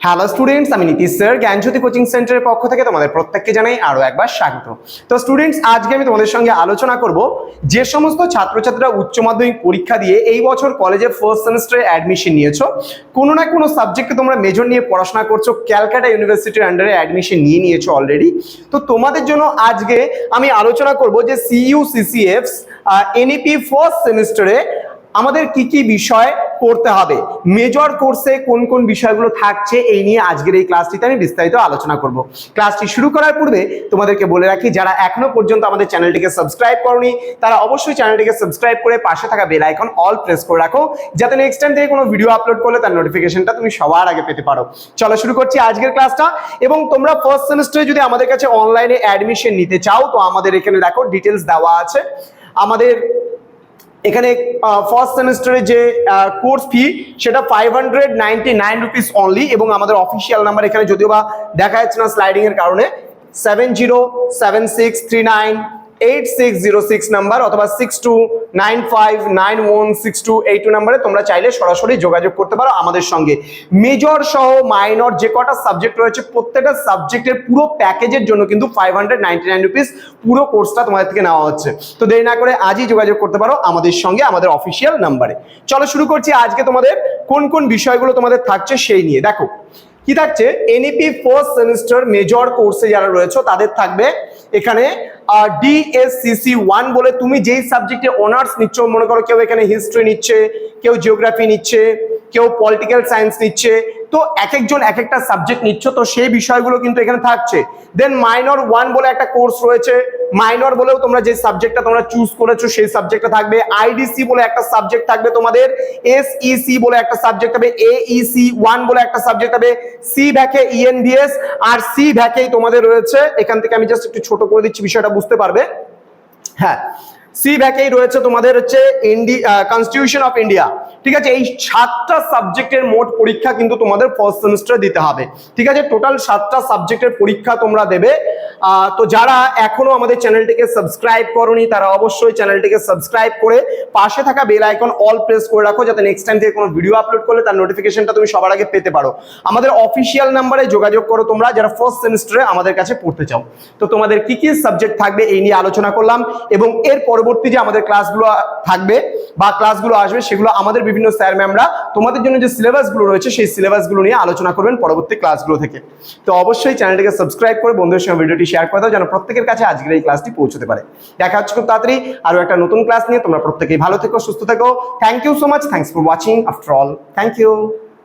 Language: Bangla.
হ্যালো স্টুডেন্টস আমি নীতিশ স্যার, জ্ঞানজ্যোতি কোচিং সেন্টারের পক্ষ থেকে তোমাদের প্রত্যেককে জানাই আরও একবার স্বাগত। তো স্টুডেন্টস আজকে আমি তোমাদের সঙ্গে আলোচনা করব যে সমস্ত ছাত্রছাত্রীরা উচ্চ মাধ্যমিক পরীক্ষা দিয়ে এই বছর কলেজে ফার্স্ট সেমিস্টারে অ্যাডমিশন নিয়েছো। কোনো না কোনো সাবজেক্টে তোমরা মেজর নিয়ে পড়াশোনা করছ, ক্যালকাটা ইউনিভার্সিটির আন্ডারে অ্যাডমিশন নিয়ে নিয়েছো অলরেডি তো তোমাদের জন্য আজকে আমি আলোচনা করব যে সিইউ সিসিএফস এনইপি ফার্স্ট সেমিস্টারে আমাদের কি কি বিষয় পড়তে হবে। মেজর কোর্সে কোন কোন বিষয়গুলো থাকছে এই নিয়ে আজকের এই ক্লাসটিতে আমি বিস্তারিত আলোচনা করব। ক্লাসটি শুরু করার পূর্বে তোমাদেরকে বলে রাখি, যারা এখনও পর্যন্ত আমাদের চ্যানেলটিকে সাবস্ক্রাইব করনি, তারা অবশ্যই চ্যানেলটিকে সাবস্ক্রাইব করে পাশে থাকা বেল আইকন অল প্রেস করে রাখো, যাতে নেক্সট টাইম থেকে কোনো ভিডিও আপলোড করলে তার নোটিফিকেশনটা তুমি সবার আগে পেতে পারো। চলো শুরু করছি আজকের ক্লাসটা এবং তোমরা ফার্স্ট সেমিস্টারে যদি আমাদের কাছে অনলাইনে অ্যাডমিশন নিতে চাও, তো আমাদের এখানে দেখো ডিটেলস দেওয়া আছে। আমাদের এখানে ফার্স্ট সেমিস্টারে যে কোর্স ফি সেটা five hundred ninety nine rupees only এবং আমাদের অফিসিয়াল নাম্বার এখানে যদিও বা দেখা যাচ্ছে না স্লাইডিংয়ের কারণে seven zero seven six three nine eight six zero six number অথবা six two nine five nine one six two এই টু নাম্বারে তোমরা চাইলে সরাসরি যোগাযোগ করতে পারো আমাদের সঙ্গে। মেজর সহ মাইনর যে কটা সাবজেক্ট রয়েছে, প্রত্যেকটা সাবজেক্টের পুরো প্যাকেজের জন্য কিন্তু five hundred ninety nine rupees পুরো কোর্সটা তোমাদের থেকে নেওয়া হচ্ছে। তো দেরি না করে আজই যোগাযোগ করতে পারো আমাদের সঙ্গে, আমাদের অফিসিয়াল নাম্বারে চলো শুরু করছি আজকে তোমাদের কোন কোন বিষয়গুলো তোমাদের থাকছে সেই নিয়ে। দেখো, কি থাকছে? এনইপি ফার্স্ট সেমিস্টার মেজর কোর্সে যারা রয়েছে, তাদের থাকবে এখানে ডিএসসিসি ওয়ান বলে তুমি যেই সাবজেক্টে অনার্স নিচ্ছ, মনে করো কেউ এখানে হিস্ট্রি নিচ্ছে, কেউ জিওগ্রাফি নিচ্ছে, কেউ পলিটিক্যাল সায়েন্স নিচ্ছে তো এক একজন এক একটা সাবজেক্ট নিচ্ছ, তো সেই বিষয়গুলো কিন্তু এখানে থাকছে। দেন মাইনর ওয়ান বলে একটা কোর্স রয়েছে। মাইনর বলেও তোমরা যে সাবজেক্টটা তোমরা চুজ করেছ, সেই সাবজেক্টটা থাকবে। আইডিসি বলে একটা সাবজেক্ট থাকবে তোমাদের। এসইসি বলে একটা সাবজেক্ট হবে এইসি ওয়ান বলে একটা সাবজেক্ট হবে সি ভ্যাকে ইএনভিএস আর সি ভ্যাকেই তোমাদের রয়েছে। এখান থেকে আমি জাস্ট একটু ছোট করে দিচ্ছি, বিষয়টা বুঝতে পারবে। হ্যাঁ। সি ব্যাকেই রয়েছে তোমাদের হচ্ছে ইন্ডি কনস্টিটিউশন অফ ইন্ডিয়া ঠিক আছে? এই সাতটা সাবজেক্টের মোট পরীক্ষা কিন্তু তোমাদের ফার্স্ট সেমিস্টারে দিতে হবে। ঠিক আছে? টোটাল সাতটা সাবজেক্টের পরীক্ষা তোমরা দেবে। তো যারা এখনও আমাদের চ্যানেলটিকে সাবস্ক্রাইব করনি, তারা অবশ্যই চ্যানেলটিকে সাবস্ক্রাইব করে পাশে থাকা বেল আইকন অল প্রেস করে রাখো, যাতে নেক্সট টাইম থেকে কোনো ভিডিও আপলোড করলে তার নোটিফিকেশনটা তুমি সবার আগে পেতে পারো। আমাদের অফিসিয়াল নাম্বারে যোগাযোগ করো তোমরা, যারা ফার্স্ট সেমিস্টারে আমাদের কাছে পড়তে চাও। তো তোমাদের কি কি সাবজেক্ট থাকবে এই নিয়ে আলোচনা করলাম, এবং এর পরবর্তী যে আমাদের ক্লাসগুলো থাকবে বা ক্লাসগুলো আসবে, সেগুলো আমাদের বিভিন্ন স্যার ম্যামরা তোমাদের জন্য যে সিলেবাসগুলো রয়েছে, সেই সিলেবাসগুলো নিয়ে আলোচনা করবেন পরবর্তী ক্লাসগুলো থেকে। তো অবশ্যই চ্যানেলটিকে সাবস্ক্রাইব করে বন্ধুদের সঙ্গে ভিডিওটি শেয়ার করে দাও যেন প্রত্যেকের কাছে আজকের এই ক্লাসটি পৌঁছতে পারে। দেখা হচ্ছে খুব তাড়াতাড়ি আরও একটা নতুন ক্লাস নিয়ে। তোমরা প্রত্যেকেই ভালো থেকো, সুস্থ থেকো। Thank you so much thanks for watching after all thank you